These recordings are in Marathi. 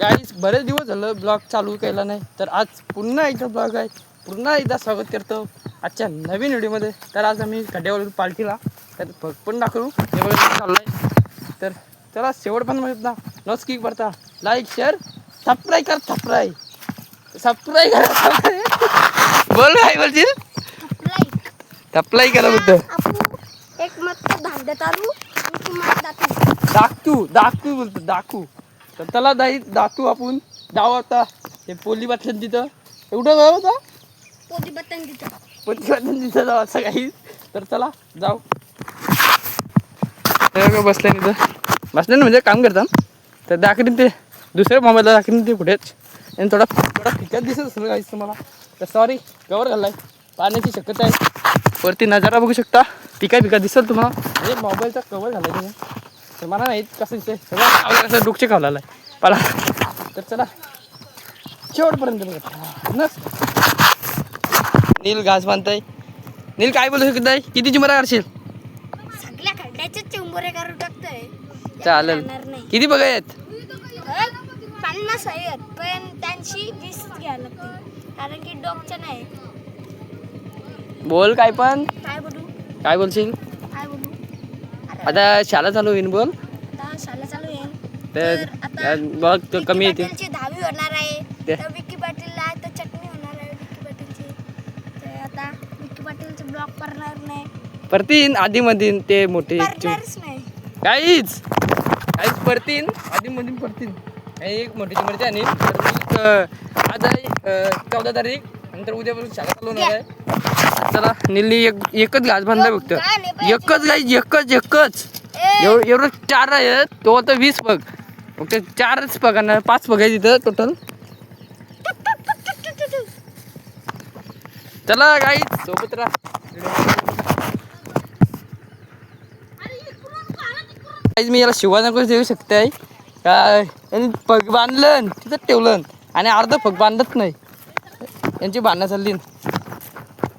गाईस बरेच दिवस झालं ब्लॉग चालू केला नाही. तर आज पुन्हा एकदा ब्लॉग आहे. पुन्हा एकदा स्वागत करतो आजच्या नवीन व्हिडिओमध्ये. तर आज आम्ही खड्ड्यावर पार्टीला तर भग पण दाखवू. हे बघा चाललंय. तर चला शेवट पण म्हणत ना न स्किप करता. लाईक शेअर सबस्क्राईब कर सबस्क्राईब सबस्क्राईब करा. बोल काय बोलशील. सबस्क्राईब करा आपण एक मत दाखवू. दाखतू दाखतू बोलतो दाखवू. तर चला दाई दाखवू आपण जाऊ आता ते पोली बाटलं तिथं. एवढं वेळ होता पोटी बटन तिथं. पोली तिथं जाऊ असं काही. तर चला जाऊ. हे बघा बसले तिथं बसले ना म्हणजे काम करतात. तर दाखवीन ते दुसऱ्या मोबाईलला दाखवीन ते कुठेच. आणि थोडा थोडा फिकत दिसत असेल काहीच तुम्हाला. तर सॉरी कवर घालाय पाण्याची शक्यता आहे. वरती नजारा बघू शकता. पिका पिका दिसेल तुम्हाला म्हणजे मोबाईलचा कवर घालाय तुम्ही तर मला नाही कसं सगळं असं डोकचे खावला पाला तर चला. शेवटपर्यंत बघा. नस नील घास बांधताय. नील काय बोलू शकत आहे किती चिमरा करशील? सगळ्या खड्ड्याचे चिंबोरे करून टाकतोय. चालेल. किती बघा आहेत? पन्नास आहेत पण त्यांची वीसच घ्यायला लागते कारण की डॉगच्या नाही. बोल काय पण. काय बोलू? काय बोलशील? आता शाळा चालू होईन बोल. आता शाळा चालू आहे तर आता बघ तो विकी कमी येते पाटीलची दहावी होणार आहे. तर विकी पाटीलला तर चटणी होणार आहे विकी पाटीलची. तर आता विकी पाटीलचे ब्लॉग करणार नाही. परतीन आधी मधीन ते मोठे करणारच नाही. काहीच काहीच परतीन आधी मधीन परतीन हे एक मोठी चिमरची आणि तर मी, अं, आज आहे चौदा तारीख. नंतर उद्यापासून शाळा चालू होणार आहे. चला नीलनी एक एकच घास बांधला बघतो एकच गाईज एकच एकच. एवढं चार आहेत तो आता वीस पग फक्त चारच पगार पाच पग आहे तिथं टोटल चला गाई सोबत राहा. गाईज मी याला शिवानगर देऊ शकते. काय? पग बांधलं आणि तिथं ठेवलं. आणि अर्ध पग बांधत नाही. यांची बांधणं चालली.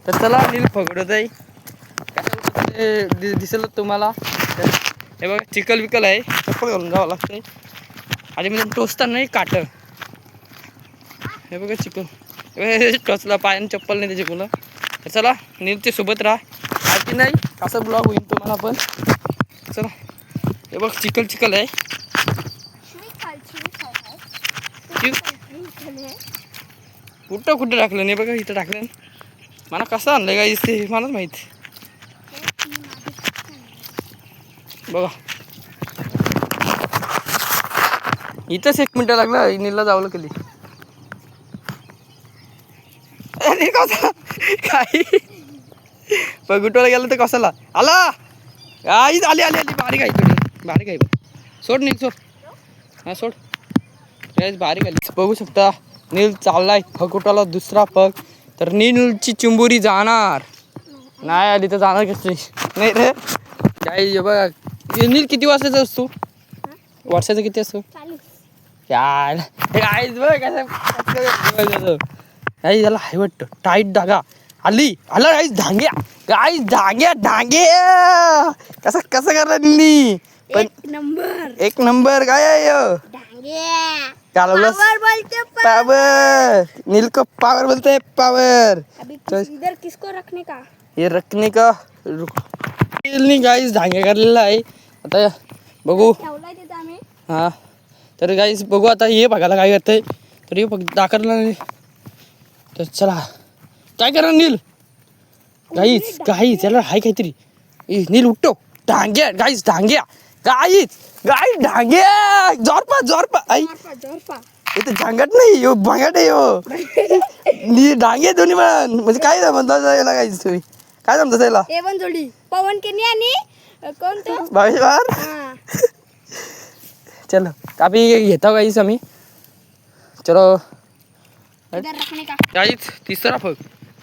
तर चला नील पकडत आहे काय दिसेल तुम्हाला. तर हे बघा चिकल विकल आहे. चप्पल घालून जावं लागतंय. आणि मी टोचताना नाही काट हे बघा चिकल हे टोचला पायाने चप्पल नाही त्याची मुलं. तर चला नीलच्या सोबत राहा. माहिती नाही? कसं ब्लॉग होईल तुम्हाला पण. चला. हे बघ चिकल चिकल आहे. कुठं कुठं टाकलं नाही बघा इथं टाकलं मला कसं आणलं का ते? मलाच माहीत. बघा. इथंच एक मिनटं लागलं नीलला जावलं कधी अरे कसा? काही? पगुटवाला गेला तर कसाला आला! आई आली आली आली. बारीक आहे तुझी बारीक आहे बघ. सोड नील सोड. हा सोड. बारीक आली बघू शकता नील चाललाय. फगुटाला दुसरा पग. तर नीलची चिंबुरी जाणार. नाही आली तर जाणार कशी नाही रे. काय बघा नील किती वर्षाचा असतो वर्षाचा किती असतो. यार हे आईच बघ कसं आई त्याला हाय वाटतं. टाईट धागा. आली. आला आईच धांग्या. आईच धांग्या धांग्या कसं कसं करणार पण एक नंबर. एक नंबर काय आहे चालवलंस पावर बोलते पण. पावर नील को पावर बोलते हैं पावर. किस- इधर किसको रखने का? हे रखने का नीलनी गाईस धांग्या करलेला आहे आता बघू। हा। तर गाईस बघू आता हे बघायला काय करतंय तर हे बघ दाखवला नाही. तर चला. काय करा नील? गाईच गाईच याला हाय काहीतरी. नील उठतो डांग्या गाईस डांग्या गाईच गाई डांग्या जोरपा जोरपा आई. जोरपा जोरपा. इथं झांगट नाही यो भांगट आहे यो. नी डांगे दोन्ही पण म्हणजे काय म्हणता याला गाईच तुम्ही काय जमतं याला हे पण जोडी पवन केनी आणि कोण तो? बावीस बार हा. चलो काफी घेता गाईस आम्ही चलो. इधर रखने का. गाईच तिसरा फग.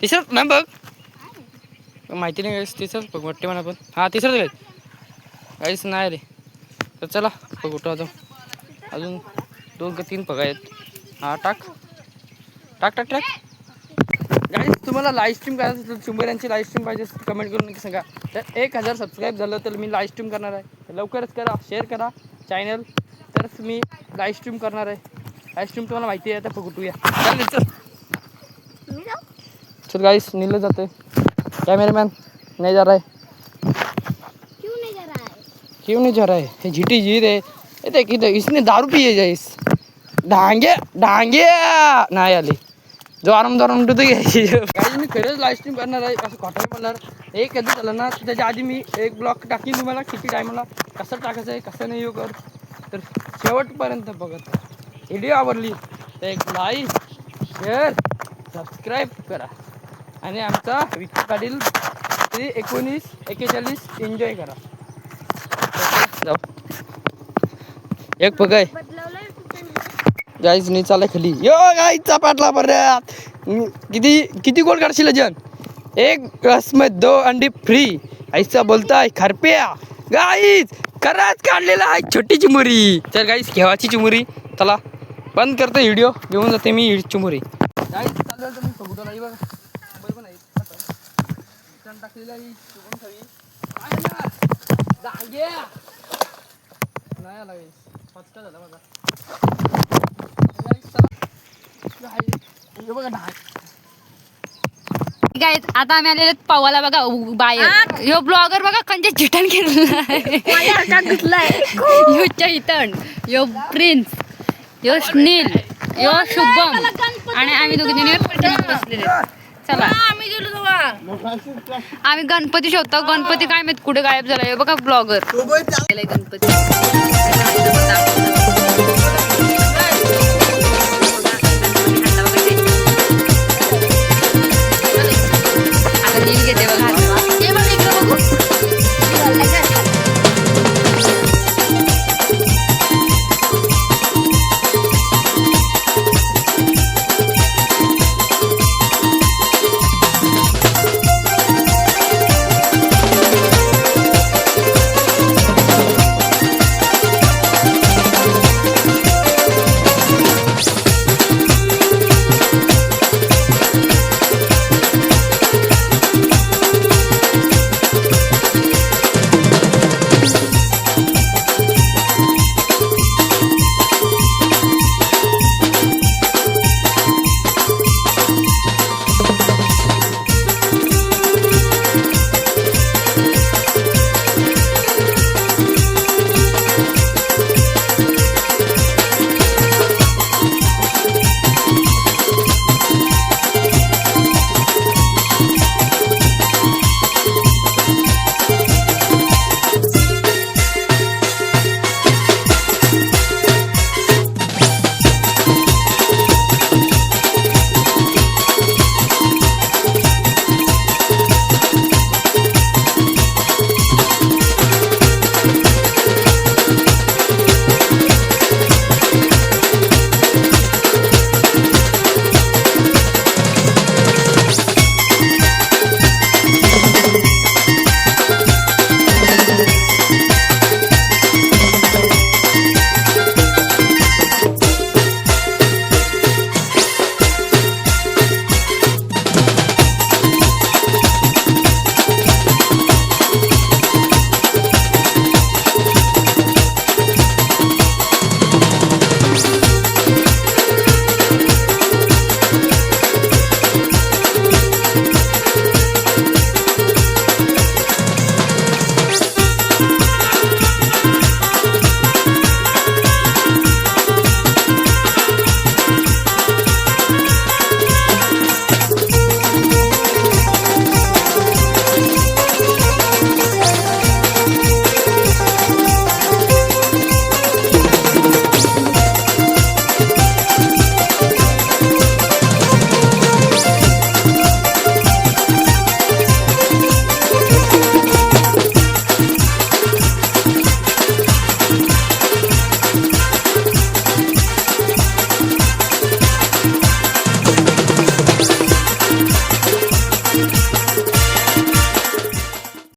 तिसरा मॅम बघ माहिती नाही गाईस तिसराच फग वाटते मला पण हां तिसराच गाईस गाईस नाही रे. तर चला उठवा आता अजून. दोन का तीन फग आहेत. हां टाक. टाक टाक टाक. गाईस तुम्हाला लाईव्ह स्ट्रीम करायचं असेल चिंबऱ्यांची लाईव्ह स्ट्रीम पाहिजे असेल कमेंट करून नक्की सांगा. तर एक हजार सबस्क्राईब झालं तर मी लाईव्ह स्ट्रीम करणार आहे. तर लवकरच करा शेअर करा चॅनल तरच मी लाईव्ह स्ट्रीम करणार आहे. आईस्क्रीम तुम्हाला माहिती आहे आता फुटूया चल चल चल गाइस नीले जाते कैमरामैन नहीं जा रहा है क्यों नहीं जा रहा है क्यों नहीं जा रहा है? ये झीटी जीत है ये देख इधर इसने दारू पी जाए इस। डांगे डांगे। नाही आली जो आराम दाराम म्हणतो ते घ्यायची काही मी खरंच लाईव्ह स्ट्रीम करणार आहे असं खोटं म्हणणार एक कधी झालं ना तर त्याच्या आधी मी एक ब्लॉक टाकीन तुम्हाला किती टायमाला कसं टाकायचं आहे कसं नाही कर तर शेवटपर्यंत बघत व्हिडिओ आवडली तर एक लाईक शेअर सबस्क्राईब करा। आणि आमचा विकी पाटील ते एकोणीस एक्केचाळीस एन्जॉय करा जाऊ एक बघ बदलवलंय गाईज नी चालाय खाली. यो गाईचा पाटला परत किती किती गोल काढशील जन एक रसमत दो अंडी फ्री आईचा बोलताय खरप्या. गाईज खरंच काढलेला आहे छोटी चिमुरी. तर गाईज केव्हाची चिमुरी. चला बंद करतो व्हिडिओ घेऊन जाते मी ही चिमुरी गाईज चालू तुम्ही फोटो नाही बघा. टाकलेला नाही आला. गाईज झाला माझा. काय आता आम्ही आलेलो पवाला बघा उ- बाहेर. ह्यो ब्लॉगर बघा कंचे चिटण केलेला आहे. ह्यो चैतन ह्यो प्रिन्स ह्यो स्नील ह्यो शुभम. आणि आम्ही दोघे जणी बसलेले आहेत. चला. आम्ही गेलो आम्ही गणपती शोधतो. गणपती काय माहीत कुठे गायब झाला ह्यो बघा ब्लॉगर गणपती.